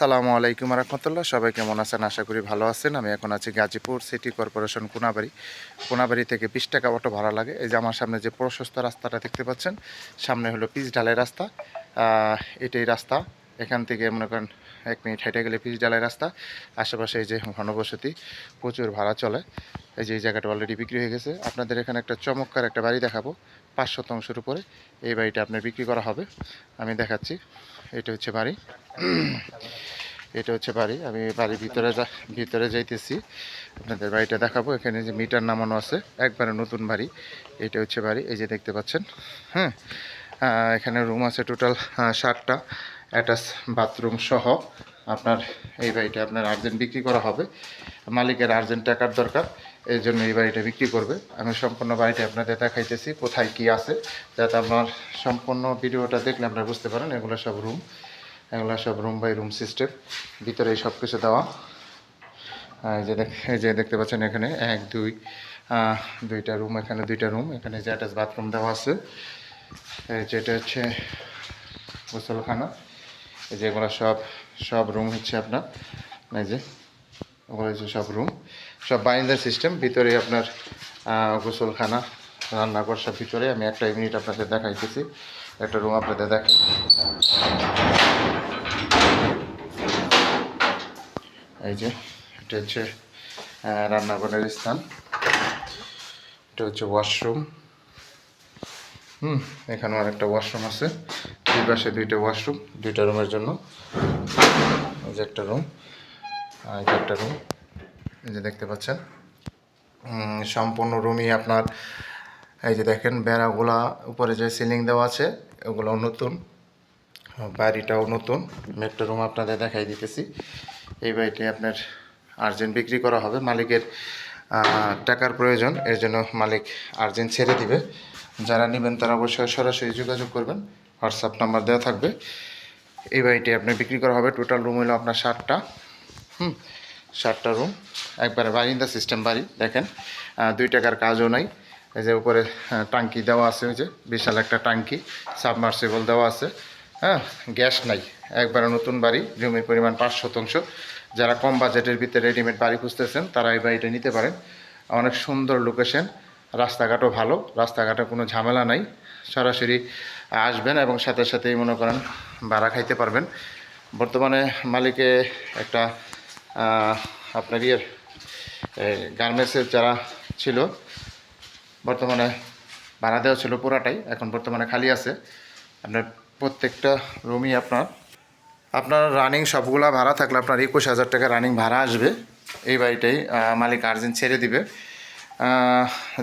আসসালামু আলাইকুম রহমতুল্লাহ। সবাই কেমন আছেন? আশা করি ভালো আছেন। আমি এখন আছি গাজীপুর সিটি কর্পোরেশন কোনাবাড়ি। কোনাবাড়ি থেকে বিশ টাকা অটো ভাড়া লাগে। এই যে আমার সামনে যে প্রশস্ত রাস্তাটা দেখতে পাচ্ছেন, সামনে হলো পিচ ঢালাই রাস্তা। এটাই রাস্তা। এখান থেকে মনে করেন এক মিনিট হেঁটে গেলে পিচ ঢালাই রাস্তা, আশেপাশে এই যে ঘনবসতি, প্রচুর ভাড়া চলে। এই যে এই জায়গাটা অলরেডি বিক্রি হয়ে গেছে। আপনাদের এখানে একটা চমৎকার একটা বাড়ি দেখাবো, পাঁচ শতাংশের উপরে। এই বাড়িটা আপনার বিক্রি করা হবে। আমি দেখাচ্ছি, এটা হচ্ছে বাড়ি। এটা হচ্ছে বাড়ি। আমি বাড়ির ভিতরে ভিতরে যাইতেছি। আপনাদের বাড়িটা দেখাবো। এখানে যে মিটার নামানো আছে, একবারে নতুন বাড়ি। এটা হচ্ছে বাড়ি। এই যে দেখতে পাচ্ছেন হ্যাঁ? এখানে রুম আছে টোটাল ষাটটা অ্যাটাচ বাথরুম সহ আপনার এই বাড়িটা আপনার আর্জেন্ট বিক্রি করা হবে। মালিকের আর্জেন্ট টাকার দরকার, এই জন্য এই বাড়িটা বিক্রি করবে। আমি সম্পূর্ণ বাড়িটা আপনাদের দেখাইতেছি, কোথায় কি আছে, যাতে আপনার সম্পূর্ণ ভিডিওটা দেখলে আপনারা বুঝতে পারেন, এগুলো সব রুম, এগুলো সব রুম বাই রুম সিস্টেম ভিতরে সব কিছু দেওয়া এই যে এই যে দেখতে পাচ্ছেন এখানে, এক, দুই দুইটা রুম, এখানে দুইটা রুম, এখানে যে অ্যাটাচ বাথরুম দেওয়া আছে যেটা হচ্ছে গোসলখানা। এই যে এগুলো সব সব রুম হচ্ছে আপনার, এই যে, ওগুলো হচ্ছে সব রুম সব বাইন্দার সিস্টেম ভিতরে আপনার গোসলখানা, রান্নাঘর সব ভিতরে, আমি একটা ইউনিট আপনাদের দেখাইতেছি, একটা রুম আপনাদের দেখাই। এই যে, এটা হচ্ছে রান্নাঘরের স্থান, এটা হচ্ছে ওয়াশরুম হুম, এখানেও আরেকটা ওয়াশরুম আছে। দুই পাশে দুইটা ওয়াশরুম, দুইটা রুমের জন্য। এই যে একটা রুম, আর এই যে একটা রুম। এই যে দেখতে পাচ্ছেন। সম্পূর্ণ রুমই আপনার, এই যে দেখেন, বেড়াগুলা, উপরে যে সিলিং দেওয়া আছে ওগুলো নতুন। বাড়িটাও নতুন। একটা রুম আপনাদের দেখাই দিতেছি। এই বাড়িটি আপনার আর্জেন্ট বিক্রি করা হবে। মালিকের টাকার প্রয়োজন। এর জন্য মালিক আর্জেন্ট ছেড়ে দিবে। যারা নেবেন তারা অবশ্যই সরাসরি যোগাযোগ করবেন। হোয়াটসঅ্যাপ নাম্বার দেওয়া থাকবে। এই বাড়িটি আপনার বিক্রি করা হবে। টোটাল রুম হলো আপনার ষাটটা হুম ষাটটা রুম একবারে বারিন্দা সিস্টেম বাড়ি, দেখেন। দুই টাকার কাজও নাই। এই যে উপরে টাঙ্কি দেওয়া আছে ওই যে, বিশাল একটা টাঙ্কি। সাবমার্সিবল দেওয়া আছে। হ্যাঁ গ্যাস নাই। একবারে নতুন বাড়ি, জমির পরিমাণ পাঁচ শতাংশ। যারা কম বাজেটের ভিতরে রেডিমেড বাড়ি খুঁজতেছেন, তারা এই বাড়িটা নিতে পারেন। অনেক সুন্দর লোকেশন রাস্তাঘাটও ভালো, রাস্তাঘাটে কোনো ঝামেলা নাই, সরাসরি আসবেন এবং সাথে সাথেই মনে করেন ভাড়া খাইতে পারবেন। বর্তমানে মালিকে একটা আপনার ইয়ের গার্মেন্টসের যারা ছিল, বর্তমানে ভাড়া দেওয়া ছিল পুরাটাই, এখন বর্তমানে খালি আছে। আপনার প্রত্যেকটা রুমই আপনার। আপনার রানিং সবগুলা ভাড়া থাকলে আপনার একুশ হাজার টাকা রানিং ভাড়া আসবে। এই বাড়িটাই মালিক আর্জেন্ট ছেড়ে দিবে।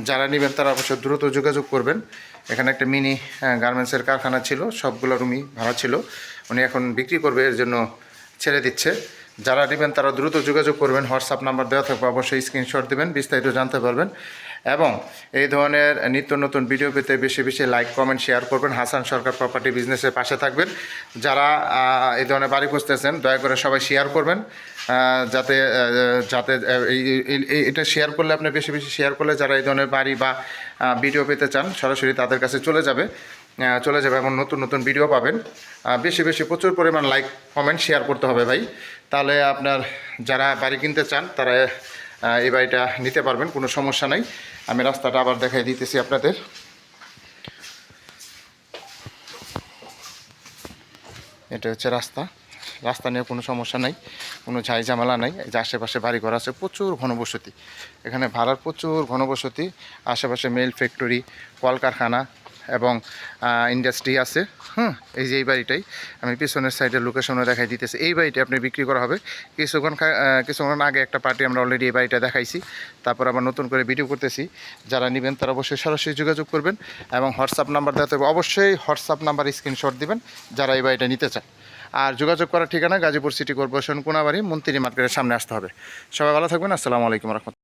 যারা নেবেন তারা অবশ্য দ্রুত যোগাযোগ করবেন। এখানে একটা মিনি গার্মেন্টসের কারখানা ছিল, সবগুলো রুমই ভাড়া ছিল। উনি এখন বিক্রি করবে, এর জন্য ছেড়ে দিচ্ছে। যারা নেবেন তারা দ্রুত যোগাযোগ করবেন, হোয়াটসঅ্যাপ নাম্বার দেওয়া থাকবে, অবশ্যই স্ক্রিনশট দেবেন, বিস্তারিত জানতে পারবেন। এবং এই ধরনের নিত্য নতুন ভিডিও পেতে বেশি বেশি লাইক কমেন্ট শেয়ার করবেন। হাসান সরকার প্রপার্টি বিজনেসের পাশে থাকবেন। যারা এই ধরনের বাড়ি খুঁজতেছেন, দয়া করে সবাই শেয়ার করবেন। যাতে যাতে এটা শেয়ার করলে আপনি বেশি বেশি শেয়ার করলে যারা এই ধরনের বাড়ি বা ভিডিও পেতে চান, সরাসরি তাদের কাছে চলে যাবে। চলে যাবে এবং নতুন নতুন ভিডিও পাবেন। বেশি বেশি প্রচুর পরিমাণ লাইক কমেন্ট শেয়ার করতে হবে ভাই। তাহলে আপনার যারা বাড়ি কিনতে চান, তারা এই বাড়িটা নিতে পারবেন, কোনো সমস্যা নাই। আমি রাস্তাটা আবার দেখাই দিতেছি আপনাদের। এটা হচ্ছে রাস্তা। রাস্তা নিয়ে কোনো সমস্যা নাই, কোনো ঝাই ঝামেলা নাই যে আশেপাশে বাড়ি ঘর আছে, প্রচুর ঘনবসতি। এখানে ভাড়ার প্রচুর ঘনবসতি। আশেপাশে মেল ফ্যাক্টরি, কলকারখানা এবং ইন্ডাস্ট্রি আছে। হুম, এই যে এই বাড়িটাই। আমি পিছনের সাইডের লোকেশনও দেখাই দিতেছি। এই বাড়িটা আপনি বিক্রি করা হবে। কিছুক্ষণ কিছুক্ষণ আগে একটা পার্টি আমরা অলরেডি এই বাড়িটা দেখাইছি। তারপর আবার নতুন করে ভিডিও করতেছি। যারা নেবেন তারা অবশ্যই সরাসরি যোগাযোগ করবেন এবং হোয়াটসঅ্যাপ নাম্বার দেওয়া থাকবে। অবশ্যই হোয়াটসঅ্যাপ নাম্বার স্ক্রিনশট দিবেন যারা এই বাড়িটা নিতে চান আর যোগাযোগ করার ঠিকানা গাজীপুর সিটি কর্পোরেশন কোনাবাড়ি, মন্ত্রী মার্কেটের সামনে আসতে হবে। সবাই ভালো থাকবেন। আসসালামু আলাইকুম রহমতুল্লাহ